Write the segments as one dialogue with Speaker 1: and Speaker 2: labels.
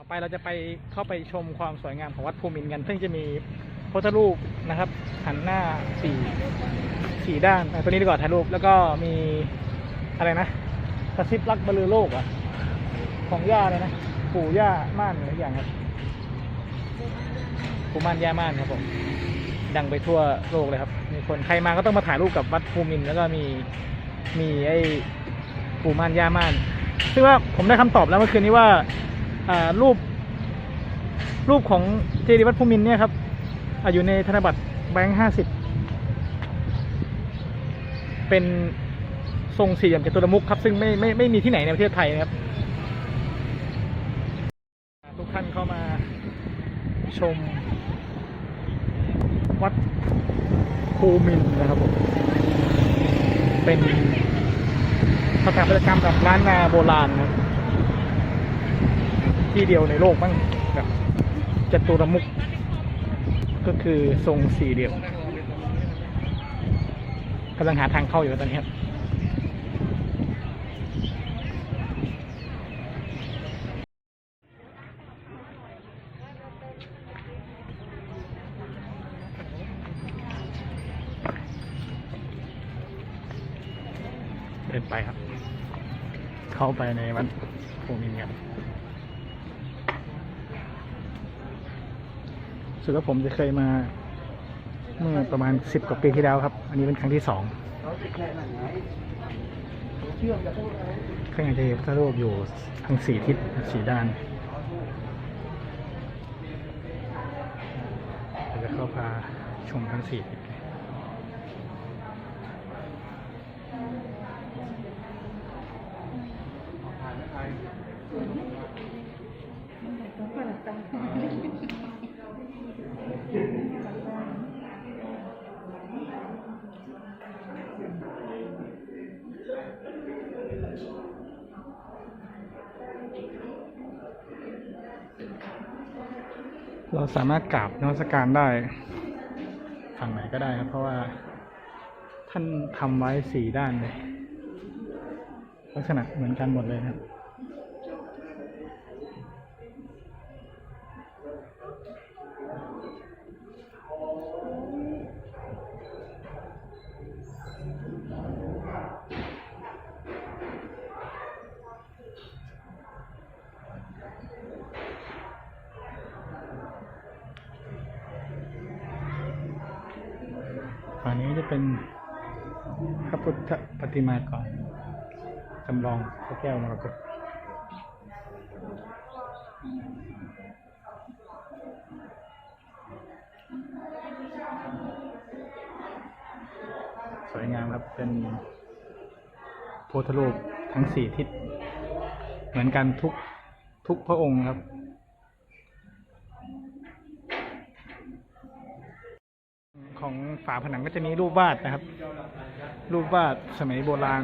Speaker 1: ต่อไปเราจะไปเข้าไปชมความสวยงามของวัดภูมินกัน ซึ่งจะมีพระพุทธรูปนะครับ หันหน้าสี่สี่ด้านตัวนี้ดีกว่าถ่ายรูปแล้วก็มีอะไรนะกระซิบรักบรรลือโลกอะ ของย่าเลยนะ ปู่ย่าม่านอะไรอย่างครับปู่ม่านย่าม่านครับผมดังไปทั่วโลกเลยครับ มีคนใครมาก็ต้องมาถ่ายรูปกับวัดภูมินแล้วก็มีมีไอ้ปู่ม่านย่าม่านซึ่งว่าผมได้คำตอบแล้วเมื่อคืนนี้ว่า รูป รูปของเจดีย์วัดภูมินเนี่ยครับออยู่ในธนบัตรแบงค์ห้าสิบเป็นทรงสี่เหลี่ยมจตุรมุขครับ ซึ่งไม่ไม่ไม่มีที่ไหนในประเทศไทยนะครับ ทุกท่านเข้ามาชม วัดภูมินนะครับผมเป็นสถาปัตยกรรมแบบล้านนาโบราณนะครับ ที่เดียวในโลกบ้างแบบจตุรมุขก็คือทรงสี่เหลี่ยมกำลังหาทางเข้าอยู่ตอนนี้ครับเดินไปครับ เข้าไปในวัดภูมินทร์ครับรู้ สึกว่าผมจะเคยมา เมื่อประมาณสิบกว่าปีที่แล้วครับ อันนี้เป็นครั้งที่สองข้างในจะมีพระรูปอยู่ทั้งสี่ทิศสี่ด้านเราจะเข้าพาชมทั้งสี่ทิศเลย เราสามารถกราบนวัสการได้ ฝั่งไหนก็ได้ครับ เพราะว่าท่านทำไว้สี่ด้านเลย ลักษณะเหมือนกันหมดเลยครับ ฝั่งนี้จะเป็นพระพุทธปฏิมาก่อนจำลองพระแก้วมรกตสวยงามครับเป็นโพธรูปทั้งสี่ทิศ เหมือนกันทุกทุกพระองค์ครับ ของฝาผนังก็จะมีรูปวาดนะครับ รูปวาดสมัยโบราณ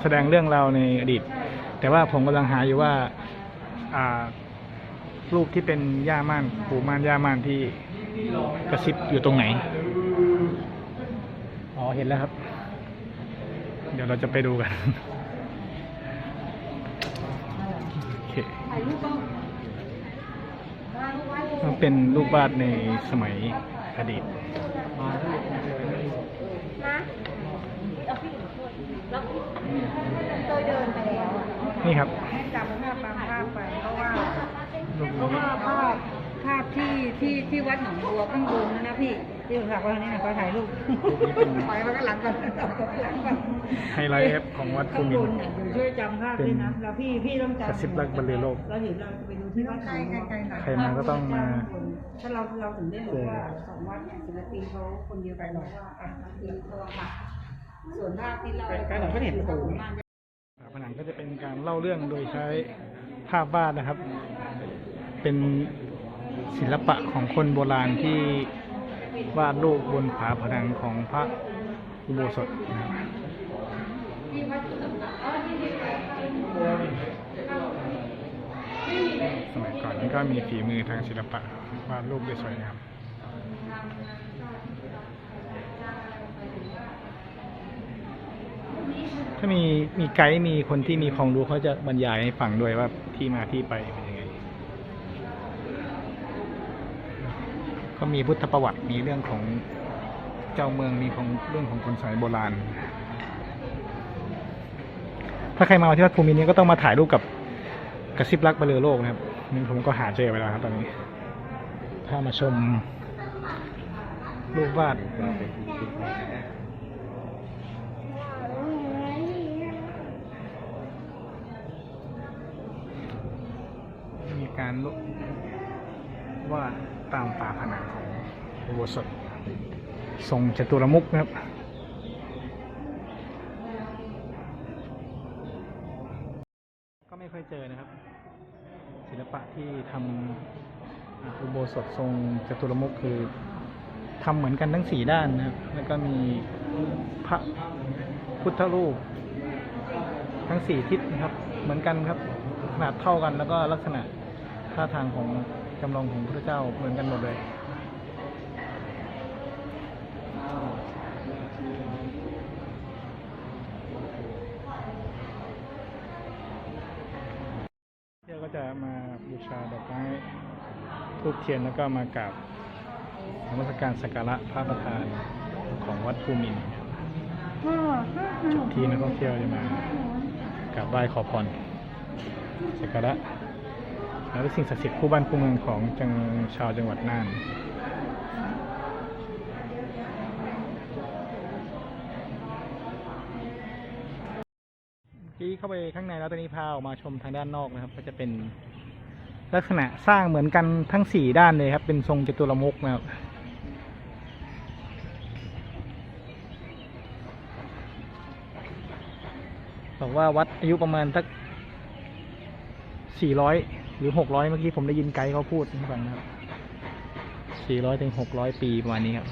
Speaker 1: แสดงเรื่องราวในอดีต แต่ว่าผมกำลังหาอยู่ว่าารูปที่เป็นย่าม่านปู่ม่านย่าม่านที่กระซิบอยู่ตรงไหน อ๋อเห็นแล้วครับ เดี๋ยวเราจะไปดูกันโอเคมันเป็นรูปวาดในสมัยอดีต
Speaker 2: เคยเดินไปแล้วอะ
Speaker 1: นี่ครับ
Speaker 2: ให้จำภาพบางภาพไป เพราะว่า
Speaker 1: รูป
Speaker 2: เพราะ
Speaker 1: นี้
Speaker 2: ว่าภาพภาพที่ที่ที่วัดหนองบัวข้างบนนะนะพี่ที่ผมถ่ายไว้ตรงนี้นะขอถ่ายรูปปล่อยไว้ข้างหลังก่อนหลังก่อน
Speaker 1: ไฮไลท์ครับของวัดภู
Speaker 2: ข้าง
Speaker 1: มิ
Speaker 2: บ
Speaker 1: น
Speaker 2: น
Speaker 1: ทร์
Speaker 2: เนี่ยเดี๋ยวช่วยจำภาพด้วยนะ แล้วพี่พี่ต้องจำ
Speaker 1: กระซิบรักบรรลือโลก
Speaker 2: แล้วเดี๋ยวเราจะไปดูที่วัดหนองบัว
Speaker 1: ใครมาก็ต้องมา
Speaker 2: ถ้าเราเราถึงได้รู้ว่าสองวัดเนี่ยศิลปินเขาคนเดียวกันหรอกว่าอะศิลปินเขามา ส่วนภาพที่เรา
Speaker 1: ใกล้ๆหน่อยก็เห็นประตูฝาผนังก็จะเป็นการเล่าเรื่องโดยใช้ภาพวาดนะครับ เป็นศิลปะของคนโบราณที่วาดรูปบนฝาผนังของพระอุโบสถนะครับสมัยก่อนนี่ก็มีฝีมือทางศิลปะวาดรูปได้สวยงาม ถ้ามีมีไกด์มีคนที่มีความรู้เขาจะบรรยายให้ฟังด้วยว่าที่มาที่ไปเป็นยังไงก็มีพุทธประวัติมีเรื่องของเจ้าเมืองมีของเรื่องของคนสายโบราณ ถ้าใครมาที่วัดภูมินี้ก็ต้องมาถ่ายรูปกับกระซิบรักบเรือโลกนะครับนี่ผมก็หาเจอไปแล้วครับตอนนี้ ถ้ามาชมรูปวาด การลบวาดตามฝาผนังของอุโบสถทรงจตุรมุกนะครับก็ไม่ค่อยเจอนะครับ ศิลปะที่ทำอุโบสถทรงจตุรมุกคือทำเหมือนกันทั้งสี่ด้านนะครับ แล้วก็มีพระพุทธรูป ทั้งสี่ทิศนะครับ เหมือนกันครับ ขนาดเท่ากันแล้วก็ลักษณะ ท่าทางของจำลองของพระเจ้าเหมือนกันหมดเลยเที่ยวก็จะมาบูชาดอกไม้ทูบเทียนแล้วก็มากราบนมัสการสักการะพระประธานของวัดภูมินครับจุดที่นักท่องเที่ยวจะมากราบไหว้ขอพรสักการะ แล้วก็นสิ่งศักดิ์สิทธิ์คู่บ้านคู่เมืองของจังชาวจังหวัดน่านเมื่อกี้เข้าไปข้างในแล้วตอนนี้พาออกมาชมทางด้านนอกนะครับ ก็จะเป็นลักษณะสร้างเหมือนกันทั้งสี่ด้านเลยครับ เป็นทรงจตุรมุกนะครับบอกว่าวัดอายุประมาณสักสี่ร้อย หรือหกร้อยเมื่อกี้ผมได้ยินไกด์เขาพูดให้ฟังนะครับสี่ร้อยถึงหกร้อยปีประมาณนี้ครับ